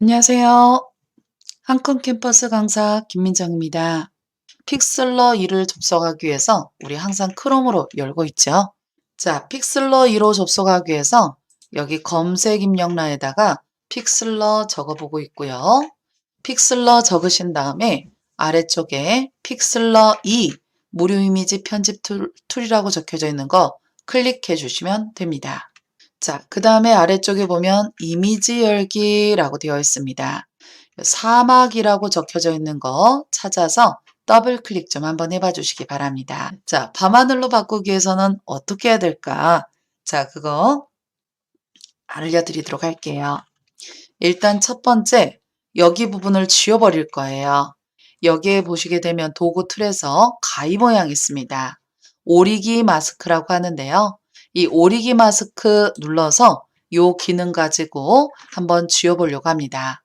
안녕하세요. 한컴 캠퍼스 강사 김민정입니다. 픽슬러 2를 접속하기 위해서 우리 항상 크롬으로 열고 있죠. 자, 픽슬러 2로 접속하기 위해서 여기 검색 입력란에다가 픽슬러 적어보고 있고요. 픽슬러 적으신 다음에 아래쪽에 픽슬러 2 무료 이미지 편집 툴, 툴이라고 적혀져 있는 거 클릭해 주시면 됩니다. 자, 그 다음에 아래쪽에 보면 이미지 열기라고 되어 있습니다. 사막이라고 적혀져 있는 거 찾아서 더블 클릭 좀 한번 해봐 주시기 바랍니다. 자, 밤하늘로 바꾸기 위해서는 어떻게 해야 될까? 자, 그거 알려드리도록 할게요. 일단 첫 번째, 여기 부분을 지워버릴 거예요. 여기에 보시게 되면 도구 틀에서 가위 모양이 있습니다. 오리기 마스크라고 하는데요. 이 오리기 마스크 눌러서 요 기능 가지고 한번 지워보려고 합니다.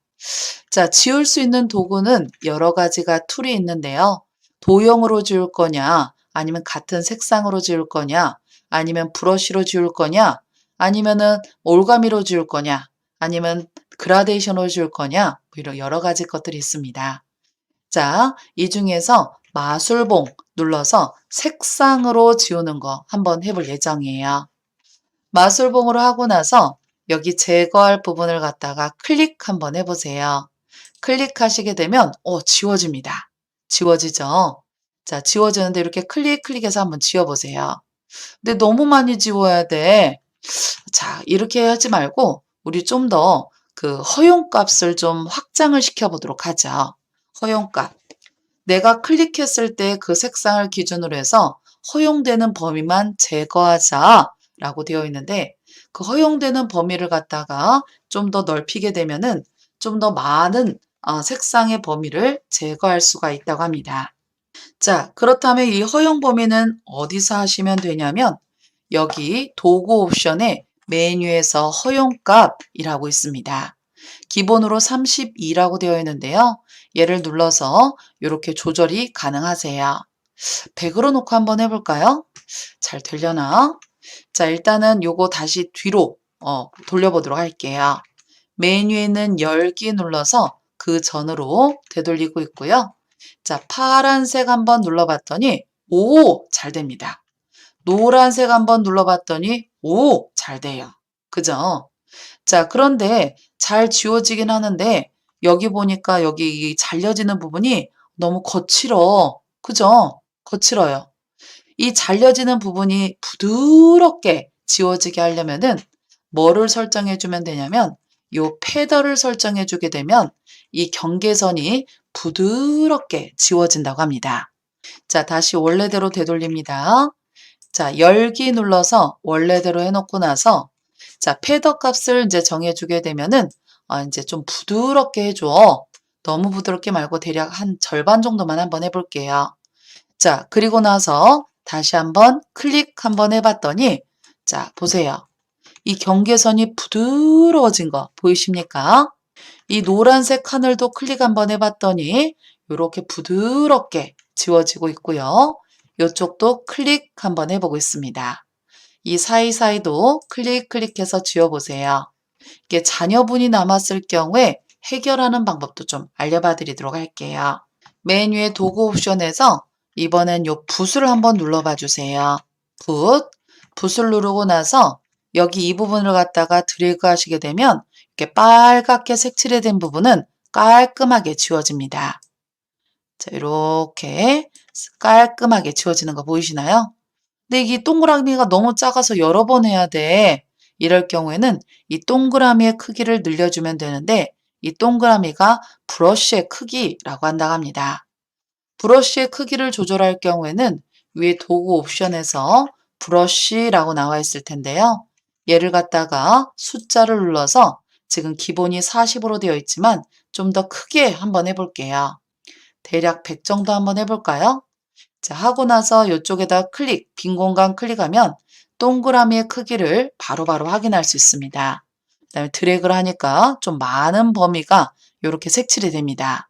자, 지울 수 있는 도구는 여러 가지가 툴이 있는데요. 도형으로 지울 거냐, 아니면 같은 색상으로 지울 거냐, 아니면 브러쉬로 지울 거냐, 아니면은 올가미로 지울 거냐, 아니면 그라데이션으로 지울 거냐, 뭐 이런 여러 가지 것들이 있습니다. 자, 이 중에서 마술봉 눌러서 색상으로 지우는 거 한번 해볼 예정이에요. 마술봉으로 하고 나서 여기 제거할 부분을 갖다가 클릭 한번 해보세요. 클릭하시게 되면 어 지워집니다. 지워지죠? 자, 지워지는데 이렇게 클릭 클릭해서 한번 지워보세요. 근데 너무 많이 지워야 돼. 자, 이렇게 하지 말고 우리 좀 더 그 허용값을 좀 확장을 시켜보도록 하죠. 허용값. 내가 클릭했을 때 그 색상을 기준으로 해서 허용되는 범위만 제거하자 라고 되어 있는데 그 허용되는 범위를 갖다가 좀 더 넓히게 되면은 좀 더 많은 어, 색상의 범위를 제거할 수가 있다고 합니다. 자, 그렇다면 이 허용 범위는 어디서 하시면 되냐면 여기 도구 옵션에 메뉴에서 허용값이라고 있습니다. 기본으로 32라고 되어 있는데요. 얘를 눌러서 이렇게 조절이 가능하세요. 100으로 놓고 한번 해볼까요? 잘 되려나? 자, 일단은 요거 다시 뒤로 어, 돌려보도록 할게요. 메뉴에 있는 열기 눌러서 그 전으로 되돌리고 있고요. 자, 파란색 한번 눌러봤더니 오, 잘 됩니다. 노란색 한번 눌러봤더니 오, 잘 돼요. 그죠? 자, 그런데 잘 지워지긴 하는데 여기 보니까 여기 잘려지는 부분이 너무 거칠어. 그죠? 거칠어요. 이 잘려지는 부분이 부드럽게 지워지게 하려면은 뭐를 설정해 주면 되냐면 요 패더를 설정해 주게 되면 이 경계선이 부드럽게 지워진다고 합니다. 자, 다시 원래대로 되돌립니다. 자, 열기 눌러서 원래대로 해놓고 나서 자, 패더 값을 이제 정해주게 되면은 아, 이제 좀 부드럽게 해줘. 너무 부드럽게 말고 대략 한 절반 정도만 한번 해볼게요. 자, 그리고 나서 다시 한번 클릭 한번 해봤더니 자, 보세요. 이 경계선이 부드러워진 거 보이십니까? 이 노란색 하늘도 클릭 한번 해봤더니 이렇게 부드럽게 지워지고 있고요. 이쪽도 클릭 한번 해보고 있습니다. 이 사이사이도 클릭 클릭해서 지워보세요. 이게 자녀분이 남았을 경우에 해결하는 방법도 좀 알려봐 드리도록 할게요. 메뉴의 도구 옵션에서 이번엔 요 붓을 한번 눌러봐 주세요. 붓. 붓을 누르고 나서 여기 이 부분을 갖다가 드래그 하시게 되면 이렇게 빨갛게 색칠된 부분은 깔끔하게 지워집니다. 자, 이렇게 깔끔하게 지워지는 거 보이시나요? 근데 이게 동그라미가 너무 작아서 여러 번 해야 돼. 이럴 경우에는 이 동그라미의 크기를 늘려주면 되는데 이 동그라미가 브러쉬의 크기라고 한다고 합니다. 브러쉬의 크기를 조절할 경우에는 위에 도구 옵션에서 브러쉬라고 나와 있을 텐데요. 얘를 갖다가 숫자를 눌러서 지금 기본이 40으로 되어 있지만 좀 더 크게 한번 해볼게요. 대략 100 정도 한번 해볼까요? 자, 하고 나서 이쪽에다 클릭, 빈 공간 클릭하면 동그라미의 크기를 바로바로 바로 확인할 수 있습니다. 그 다음에 드래그를 하니까 좀 많은 범위가 이렇게 색칠이 됩니다.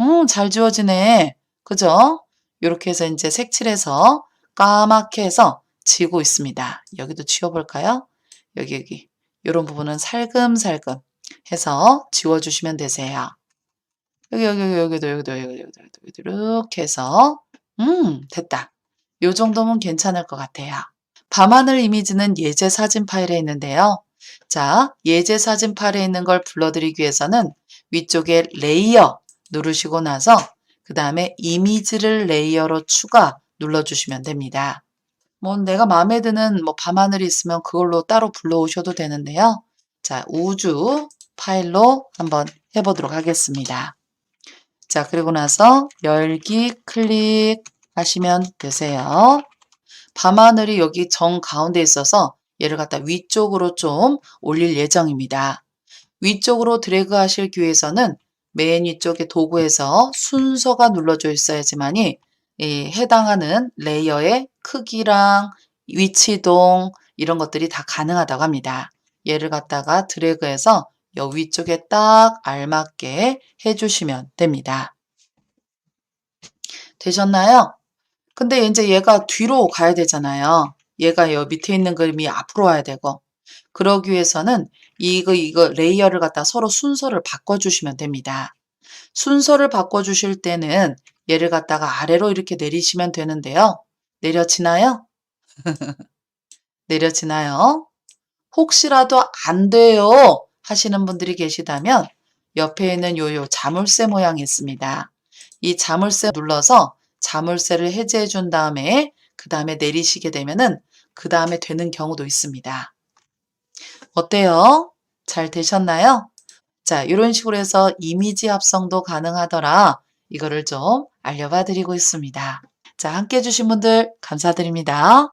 음, 잘 지워지네. 그죠? 이렇게 해서 이제 색칠해서 까맣게 해서 지고 있습니다. 여기도 지워볼까요? 여기, 여기. 이런 부분은 살금살금 해서 지워주시면 되세요. 여기, 여기, 여기, 여기도, 여기도, 여기도, 여기도, 여기도, 여기도 이렇게 해서 음, 됐다. 요 정도면 괜찮을 것 같아요. 밤하늘 이미지는 예제 사진 파일에 있는데요. 자, 예제 사진 파일에 있는 걸 불러드리기 위해서는 위쪽에 레이어 누르시고 나서 그 다음에 이미지를 레이어로 추가 눌러주시면 됩니다. 뭐 내가 마음에 드는 뭐 밤하늘이 있으면 그걸로 따로 불러오셔도 되는데요. 자, 우주 파일로 한번 해보도록 하겠습니다. 자, 그리고 나서 열기 클릭하시면 되세요. 밤하늘이 여기 정 가운데 있어서 얘를 갖다 위쪽으로 좀 올릴 예정입니다. 위쪽으로 드래그 하실 위해서는 맨 위쪽에 도구에서 순서가 눌러져 있어야지만이 이 해당하는 레이어의 크기랑 위치동 이런 것들이 다 가능하다고 합니다. 얘를 갖다가 드래그해서 여 위쪽에 딱 알맞게 해주시면 됩니다. 되셨나요? 근데 이제 얘가 뒤로 가야 되잖아요. 얘가 여 밑에 있는 그림이 앞으로 와야 되고 그러기 위해서는 이거 이거 레이어를 갖다 서로 순서를 바꿔주시면 됩니다. 순서를 바꿔주실 때는 얘를 갖다가 아래로 이렇게 내리시면 되는데요. 내려지나요? 내려지나요? 혹시라도 안 돼요 하시는 분들이 계시다면 옆에 있는 요요 자물쇠 모양이 있습니다. 이 자물쇠 눌러서 자물쇠를 해제해 준 다음에 그 다음에 내리시게 되면은 그 다음에 되는 경우도 있습니다. 어때요? 잘 되셨나요? 자, 이런 식으로 해서 이미지 합성도 가능하더라. 이거를 좀 알려봐 드리고 있습니다. 자, 함께 해주신 분들 감사드립니다.